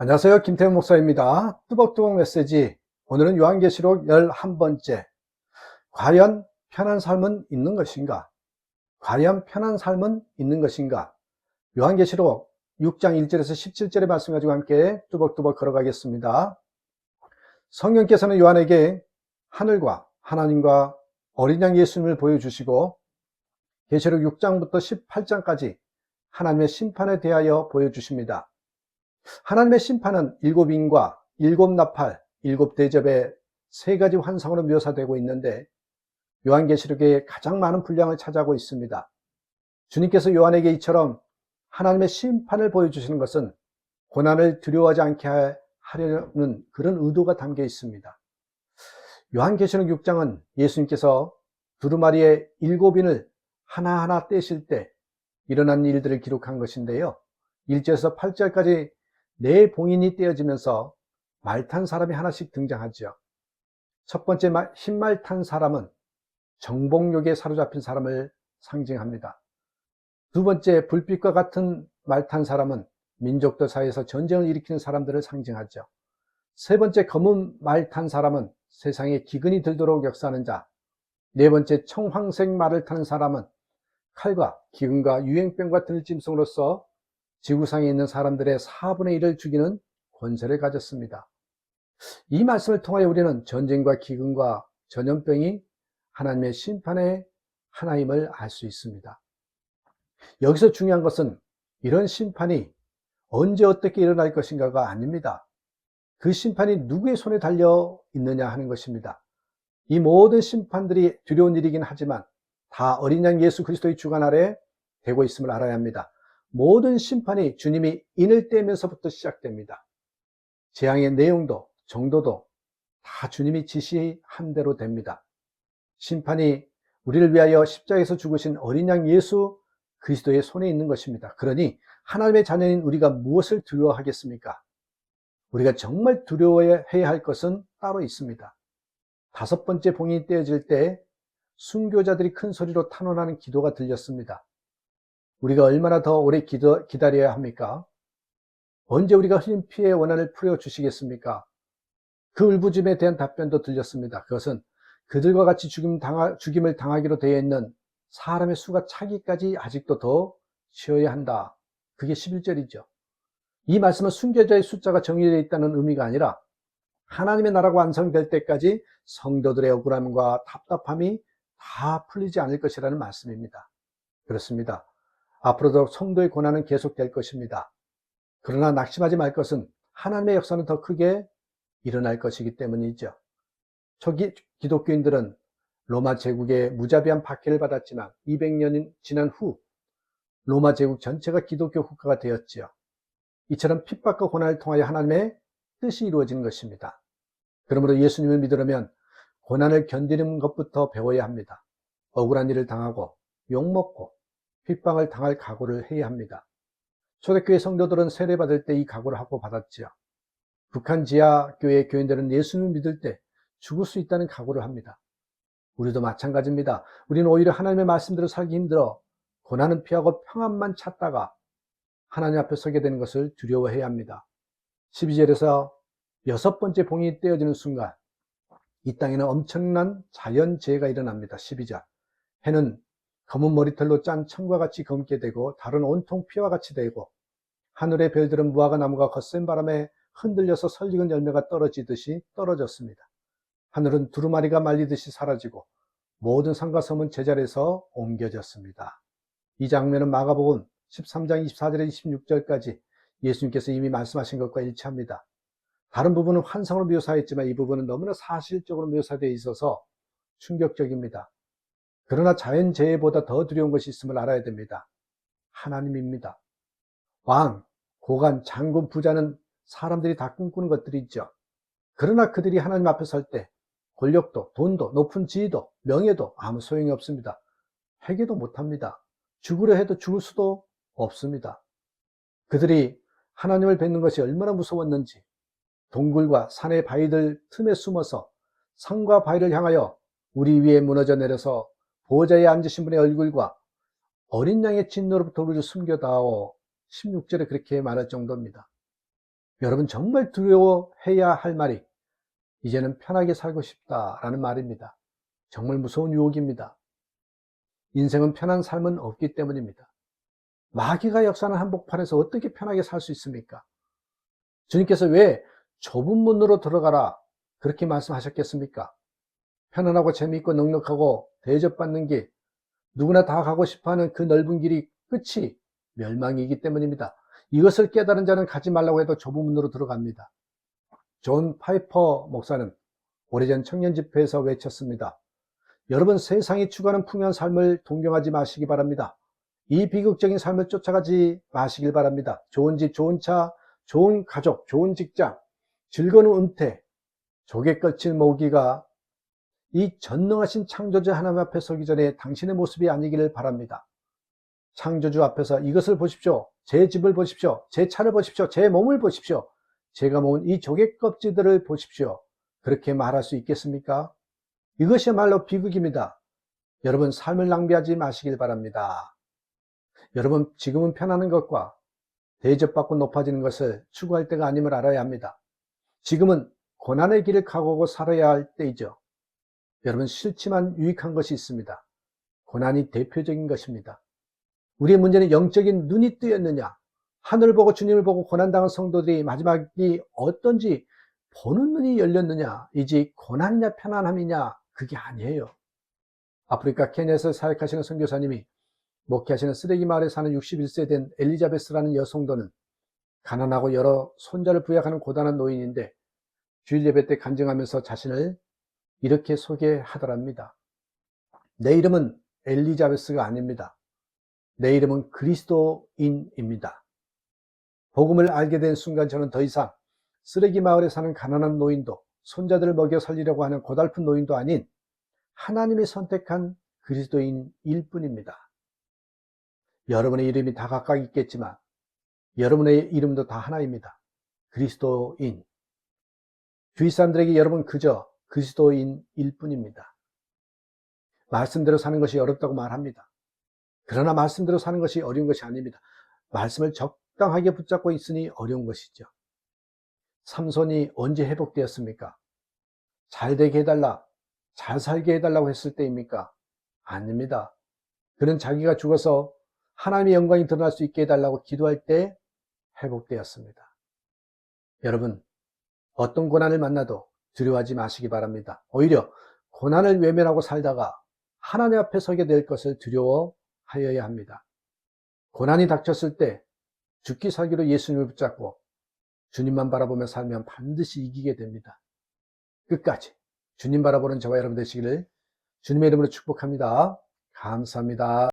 안녕하세요. 김태훈 목사입니다. 뚜벅뚜벅 메시지. 오늘은 요한계시록 11번째. 과연 편한 삶은 있는 것인가? 과연 편한 삶은 있는 것인가? 요한계시록 6장 1절에서 17절의 말씀 가지고 함께 뚜벅뚜벅 걸어가겠습니다. 성령께서는 요한에게 하늘과 하나님과 어린 양 예수님을 보여주시고 계시록 6장부터 18장까지 하나님의 심판에 대하여 보여주십니다. 하나님의 심판은 일곱 인과 일곱 나팔, 일곱 대접의 세 가지 환상으로 묘사되고 있는데 요한계시록에 가장 많은 분량을 차지하고 있습니다. 주님께서 요한에게 이처럼 하나님의 심판을 보여주시는 것은 고난을 두려워하지 않게 하려는 그런 의도가 담겨 있습니다. 요한계시록 6장은 예수님께서 두루마리의 일곱인을 하나하나 떼실 때 일어난 일들을 기록한 것인데요. 1절에서 8절까지 네 봉인이 떼어지면서 말 탄 사람이 하나씩 등장하죠. 첫 번째 흰말 탄 사람은 정복욕에 사로잡힌 사람을 상징합니다. 두 번째 불빛과 같은 말 탄 사람은 민족들 사이에서 전쟁을 일으키는 사람들을 상징하죠. 세 번째 검은 말 탄 사람은 세상에 기근이 들도록 역사하는 자. 네 번째 청황색 말을 타는 사람은 칼과 기근과 유행병과 들짐승으로서 지구상에 있는 사람들의 4분의 1을 죽이는 권세를 가졌습니다. 이 말씀을 통하여 우리는 전쟁과 기근과 전염병이 하나님의 심판의 하나임을 알 수 있습니다. 여기서 중요한 것은 이런 심판이 언제 어떻게 일어날 것인가가 아닙니다. 그 심판이 누구의 손에 달려 있느냐 하는 것입니다. 이 모든 심판들이 두려운 일이긴 하지만 다 어린 양 예수 그리스도의 주관 아래 되고 있음을 알아야 합니다. 모든 심판이 주님이 인을 떼면서부터 시작됩니다. 재앙의 내용도 정도도 다 주님이 지시한 대로 됩니다. 심판이 우리를 위하여 십자에서 죽으신 어린 양 예수 그리스도의 손에 있는 것입니다. 그러니 하나님의 자녀인 우리가 무엇을 두려워하겠습니까? 우리가 정말 두려워해야 할 것은 따로 있습니다. 다섯 번째 봉이 떼어질 때 순교자들이 큰 소리로 탄원하는 기도가 들렸습니다. 우리가 얼마나 더 오래 기도, 기다려야 합니까? 언제 우리가 흘린 피의 원한을 풀어주시겠습니까? 그 울부짖음에 대한 답변도 들렸습니다. 그것은 그들과 같이 죽임 당하, 죽임을 당하기로 되어 있는 사람의 수가 차기까지 아직도 더 쉬어야 한다. 그게 11절이죠. 이 말씀은 순교자의 숫자가 정의되어 있다는 의미가 아니라 하나님의 나라가 완성될 때까지 성도들의 억울함과 답답함이 다 풀리지 않을 것이라는 말씀입니다. 그렇습니다. 앞으로도 성도의 고난은 계속될 것입니다. 그러나 낙심하지 말 것은 하나님의 역사는 더 크게 일어날 것이기 때문이죠. 초기 기독교인들은 로마 제국의 무자비한 박해를 받았지만 200년이 지난 후 로마 제국 전체가 기독교 국가가 되었지요. 이처럼 핍박과 고난을 통하여 하나님의 뜻이 이루어진 것입니다. 그러므로 예수님을 믿으려면 고난을 견디는 것부터 배워야 합니다. 억울한 일을 당하고 욕먹고 핍박을 당할 각오를 해야 합니다. 초대교회 성도들은 세례받을 때 이 각오를 하고 받았지요. 북한 지하교회 교인들은 예수님을 믿을 때 죽을 수 있다는 각오를 합니다. 우리도 마찬가지입니다. 우리는 오히려 하나님의 말씀대로 살기 힘들어 고난은 피하고 평안만 찾다가 하나님 앞에 서게 되는 것을 두려워해야 합니다. 12절에서 여섯 번째 봉이 떼어지는 순간 이 땅에는 엄청난 자연재해가 일어납니다. 12절. 해는 검은 머리털로 짠 청과 같이 검게 되고 달은 온통 피와 같이 되고 하늘의 별들은 무화과 나무가 거센 바람에 흔들려서 설익은 열매가 떨어지듯이 떨어졌습니다. 하늘은 두루마리가 말리듯이 사라지고 모든 산과 섬은 제자리에서 옮겨졌습니다. 이 장면은 마가복음 13장 24절에 26절까지 예수님께서 이미 말씀하신 것과 일치합니다. 다른 부분은 환상으로 묘사했지만 이 부분은 너무나 사실적으로 묘사되어 있어서 충격적입니다. 그러나 자연재해보다 더 두려운 것이 있음을 알아야 됩니다. 하나님입니다. 왕, 고관, 장군, 부자는 사람들이 다 꿈꾸는 것들이 있죠. 그러나 그들이 하나님 앞에 설 때 권력도, 돈도, 높은 지위도, 명예도 아무 소용이 없습니다. 회개도 못합니다. 죽으려 해도 죽을 수도 없습니다. 그들이 하나님을 뵙는 것이 얼마나 무서웠는지 동굴과 산의 바위들 틈에 숨어서 산과 바위를 향하여 우리 위에 무너져 내려서 보좌에 앉으신 분의 얼굴과 어린 양의 진노로부터 우리를 숨겨다오 16절에 그렇게 말할 정도입니다. 여러분 정말 두려워해야 할 말이 이제는 편하게 살고 싶다라는 말입니다. 정말 무서운 유혹입니다. 인생은 편한 삶은 없기 때문입니다. 마귀가 역사하는 한복판에서 어떻게 편하게 살 수 있습니까? 주님께서 왜 좁은 문으로 들어가라 그렇게 말씀하셨겠습니까? 편안하고 재미있고 넉넉하고 대접받는 길, 누구나 다 가고 싶어하는 그 넓은 길이 끝이 멸망이기 때문입니다. 이것을 깨달은 자는 가지 말라고 해도 좁은 문으로 들어갑니다. 존 파이퍼 목사는 오래전 청년 집회에서 외쳤습니다. 여러분 세상이 추구하는 풍요한 삶을 동경하지 마시기 바랍니다. 이 비극적인 삶을 쫓아가지 마시길 바랍니다. 좋은 집, 좋은 차, 좋은 가족, 좋은 직장, 즐거운 은퇴, 조개 껍질 모기가 이 전능하신 창조주 하나님 앞에 서기 전에 당신의 모습이 아니기를 바랍니다. 창조주 앞에서 이것을 보십시오. 제 집을 보십시오. 제 차를 보십시오. 제 몸을 보십시오. 제가 모은 이 조개 껍질들을 보십시오. 그렇게 말할 수 있겠습니까? 이것이야말로 비극입니다. 여러분 삶을 낭비하지 마시길 바랍니다. 여러분 지금은 편안한 것과 대접받고 높아지는 것을 추구할 때가 아님을 알아야 합니다. 지금은 고난의 길을 각오하고 살아야 할 때이죠. 여러분 싫지만 유익한 것이 있습니다. 고난이 대표적인 것입니다. 우리의 문제는 영적인 눈이 뜨였느냐, 하늘을 보고 주님을 보고 고난당한 성도들이 마지막이 어떤지 보는 눈이 열렸느냐, 이지 고난이냐 편안함이냐, 그게 아니에요. 아프리카 케냐에서 사역하시는 선교사님이 목회하시는 쓰레기 마을에 사는 61세 된 엘리자베스라는 여성도는 가난하고 여러 손자를 부양하는 고단한 노인인데 주일 예배 때 간증하면서 자신을 이렇게 소개하더랍니다. 내 이름은 엘리자베스가 아닙니다. 내 이름은 그리스도인입니다. 복음을 알게 된 순간 저는 더 이상 쓰레기 마을에 사는 가난한 노인도 손자들을 먹여 살리려고 하는 고달픈 노인도 아닌 하나님이 선택한 그리스도인일 뿐입니다. 여러분의 이름이 다 각각 있겠지만 여러분의 이름도 다 하나입니다. 그리스도인. 주위 사람들에게 여러분 그저 그리스도인일 뿐입니다. 말씀대로 사는 것이 어렵다고 말합니다. 그러나 말씀대로 사는 것이 어려운 것이 아닙니다. 말씀을 적당하게 붙잡고 있으니 어려운 것이죠. 삼손이 언제 회복되었습니까? 잘 되게 해달라, 잘 살게 해달라고 했을 때입니까? 아닙니다. 그는 자기가 죽어서 하나님의 영광이 드러날 수 있게 해달라고 기도할 때 회복되었습니다. 여러분, 어떤 고난을 만나도 두려워하지 마시기 바랍니다. 오히려 고난을 외면하고 살다가 하나님 앞에 서게 될 것을 두려워하여야 합니다. 고난이 닥쳤을 때 죽기 살기로 예수님을 붙잡고 주님만 바라보며 살면 반드시 이기게 됩니다. 끝까지 주님 바라보는 저와 여러분 되시기를 주님의 이름으로 축복합니다. 감사합니다.